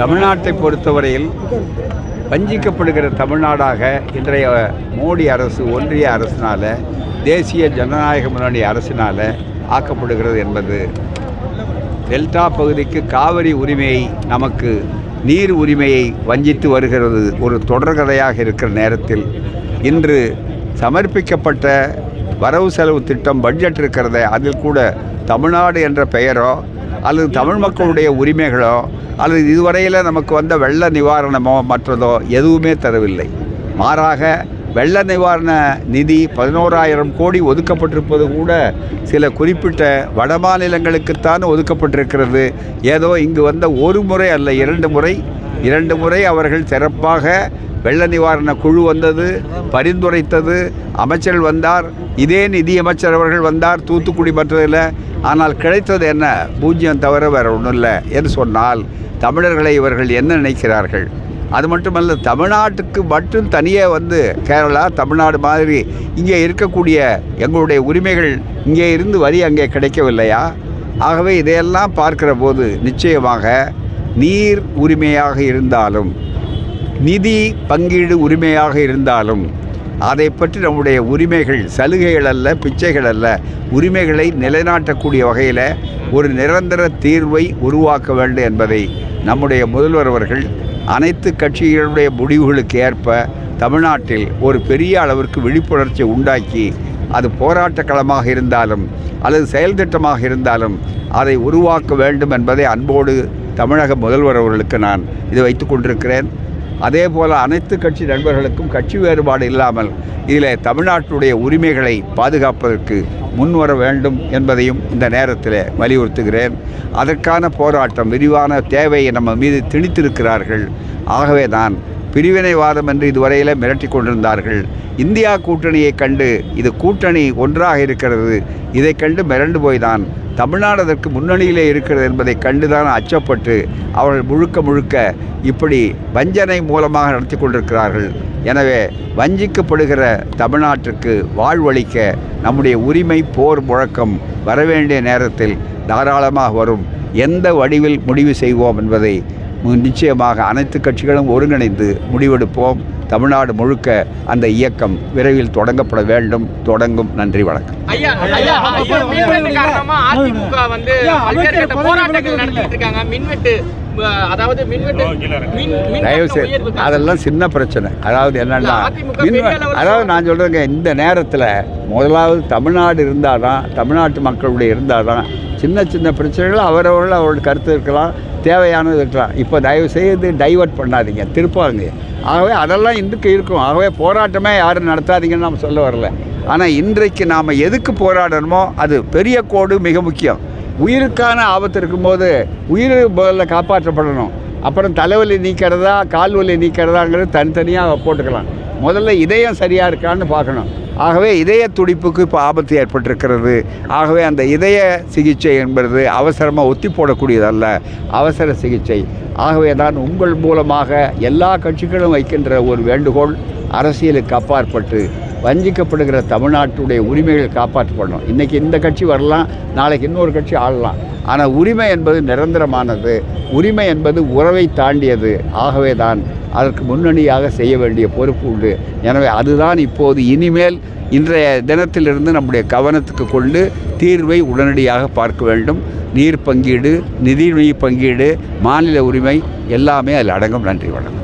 தமிழ்நாட்டை பொறுத்தவரையில் வஞ்சிக்கப்படுகிற தமிழ்நாடாக இன்றைய மோடி அரசு ஒன்றிய அரசினால் தேசிய ஜனநாயக முன்னணி அரசினால் ஆக்கப்படுகிறது என்பது டெல்டா பகுதிக்கு காவிரி உரிமையை நமக்கு நீர் உரிமையை வஞ்சித்து வருகிறது ஒரு தொடர்கதையாக இருக்கிற நேரத்தில். இன்று சமர்ப்பிக்கப்பட்ட வரவு செலவு திட்டம் பட்ஜெட் இருக்கிறத அதில் கூட தமிழ்நாடு என்ற பெயரோ அல்லது தமிழ் மக்களுடைய உரிமைகளோ அல்லது இதுவரையில் நமக்கு வந்த வெள்ள நிவாரணமோ மற்றதோ எதுவுமே தரவில்லை. மாறாக வெள்ள நிவாரண நிதி பதினோராயிரம் கோடி ஒதுக்கப்பட்டிருப்பது கூட சில குறிப்பிட்ட வட மாநிலங்களுக்குத்தான் ஒதுக்கப்பட்டிருக்கிறது. ஏதோ இங்கு வந்த ஒரு முறை அல்ல இரண்டு முறை. இரண்டு முறை அவர்கள் சிறப்பாக வெள்ள நிவாரண குழு வந்தது பரிந்துரைத்தது அமைச்சர் வந்தார். இதே நிதியமைச்சர் அவர்கள் வந்தார் தூத்துக்குடி மற்றதில் ஆனால் கிடைத்தது என்ன? பூஜ்ஜியம் தவிர வேறு ஒன்றும் இல்லை. என்று சொன்னால் தமிழர்களை இவர்கள் என்ன நினைக்கிறார்கள்? அது மட்டுமல்ல தமிழ்நாட்டுக்கு மட்டும் தனியே வந்து கேரளா தமிழ்நாடு மாதிரி இங்கே இருக்கக்கூடிய எங்களுடைய உரிமைகள் இங்கே இருந்து வரி அங்கே கிடைக்கவில்லையா? ஆகவே இதையெல்லாம் பார்க்கிற போது நிச்சயமாக நீர் உரிமையாக இருந்தாலும் நிதி பங்கீடு உரிமையாக இருந்தாலும் அதை பற்றி நம்முடைய உரிமைகள் சலுகைகள் அல்ல பிச்சைகள் அல்ல. உரிமைகளை நிலைநாட்டக்கூடிய வகையில் ஒரு நிரந்தர தீர்வை உருவாக்க வேண்டும் என்பதை நம்முடைய முதல்வர் அவர்கள் அனைத்து கட்சிகளுடைய முடிவுகளுக்கு ஏற்ப தமிழ்நாட்டில் ஒரு பெரிய அளவிற்கு விழிப்புணர்ச்சி உண்டாக்கி அது போராட்ட களமாக இருந்தாலும் அல்லது செயல் திட்டமாக இருந்தாலும் அதை உருவாக்க வேண்டும் என்பதை அன்போடு தமிழக முதல்வர் அவர்களுக்கு நான் இது வைத்து கொண்டிருக்கிறேன். அதே போல் அனைத்து கட்சி நண்பர்களுக்கும் கட்சி வேறுபாடு இல்லாமல் இதில் தமிழ்நாட்டுடைய உரிமைகளை பாதுகாப்பதற்கு முன்வர வேண்டும் என்பதையும் இந்த நேரத்தில் வலியுறுத்துகிறேன். அதற்கான போராட்டம் விரிவான தேவையை நம்ம மீது திணித்திருக்கிறார்கள். ஆகவே தான் பிரிவினைவாதம் என்று இதுவரையில் மிரட்டி கொண்டிருந்தார்கள். இந்தியா கூட்டணியை கண்டு இது கூட்டணி ஒன்றாக இருக்கிறது. இதை கண்டு மிரண்டு போய்தான். தமிழ்நாடு அதற்கு முன்னணியிலே இருக்கிறது என்பதை கண்டுதான் அச்சப்பட்டு அவர்கள் முழுக்க முழுக்க இப்படி வஞ்சனை மூலமாக நடத்தி கொண்டிருக்கிறார்கள். எனவே வஞ்சிக்கப்படுகிற தமிழ்நாட்டிற்கு வாழ்வளிக்க நம்முடைய உரிமை போர் முழக்கம் வரவேண்டிய நேரத்தில் தாராளமாக வரும். எந்த வடிவில் முடிவு செய்வோம் என்பதை நிச்சயமாக அனைத்து கட்சிகளும் ஒருங்கிணைந்து முடிவெடுப்போம். தமிழ்நாடு முழுக்க அந்த இயக்கம் விரைவில் தொடங்கப்பட வேண்டும். தொடங்கும். நன்றி வணக்கம். அதெல்லாம் சின்ன பிரச்சனை. அதாவது என்னன்னா அதாவது நான் சொல்கிறேங்க இந்த நேரத்தில் முதலாவது தமிழ்நாடு இருந்தால் தான் தமிழ்நாட்டு மக்களுடைய இருந்தால் தான் சின்ன சின்ன பிரச்சனைகள் அவரவர்கள் அவரோட கருத்து இருக்கலாம் தேவையானது இருக்கலாம். இப்போ தயவு செய்து டைவர்ட் பண்ணாதீங்க திருப்பாங்க. ஆகவே அதெல்லாம் இன்றைக்கு இருக்கும். ஆகவே போராட்டமே யாரும் நடத்தாதீங்கன்னு நம்ம சொல்ல வரல. ஆனால் இன்றைக்கு நாம் எதுக்கு போராடணுமோ அது பெரிய கோடு மிக முக்கியம். உயிருக்கான ஆபத்து இருக்கும்போது உயிர் முதல்ல காப்பாற்றப்படணும். அப்புறம் தலைவலி நீக்கிறதா கால் வலி நீக்கிறதாங்கிறது தனித்தனியாக போட்டுக்கலாம். முதல்ல இதயம் சரியாக இருக்கான்னு பார்க்கணும். ஆகவே இதய துடிப்புக்கு இப்போ ஆபத்து ஏற்பட்டிருக்கிறது. ஆகவே அந்த இதய சிகிச்சை என்பது அவசரமாக ஒத்தி போடக்கூடியதல்ல. அவசர சிகிச்சை. ஆகவே தான் உங்கள் மூலமாக எல்லா கட்சிகளும் வைக்கின்ற ஒரு வேண்டுகோள் அரசியலுக்கு அப்பாற்பட்டு வஞ்சிக்கப்படுகிற தமிழ்நாட்டுடைய உரிமைகள் காப்பாற்றப்படணும். இன்றைக்கி இந்த கட்சி வரலாம் நாளைக்கு இன்னொரு கட்சி ஆளலாம். ஆனால் உரிமை என்பது நிரந்தரமானது. உரிமை என்பது உறவை தாண்டியது. ஆகவே தான் அதற்கு முன்னணியாக செய்ய வேண்டிய பொறுப்பு உண்டு. எனவே அதுதான் இப்போது இனிமேல் இன்றைய தினத்திலிருந்து நம்முடைய கவனத்துக்கு கொண்டு தீர்வை உடனடியாக பார்க்க வேண்டும். நீர் பங்கீடு நிதி பங்கீடு மாநில உரிமை எல்லாமே அதில் அடங்கும். நன்றி வணக்கம்.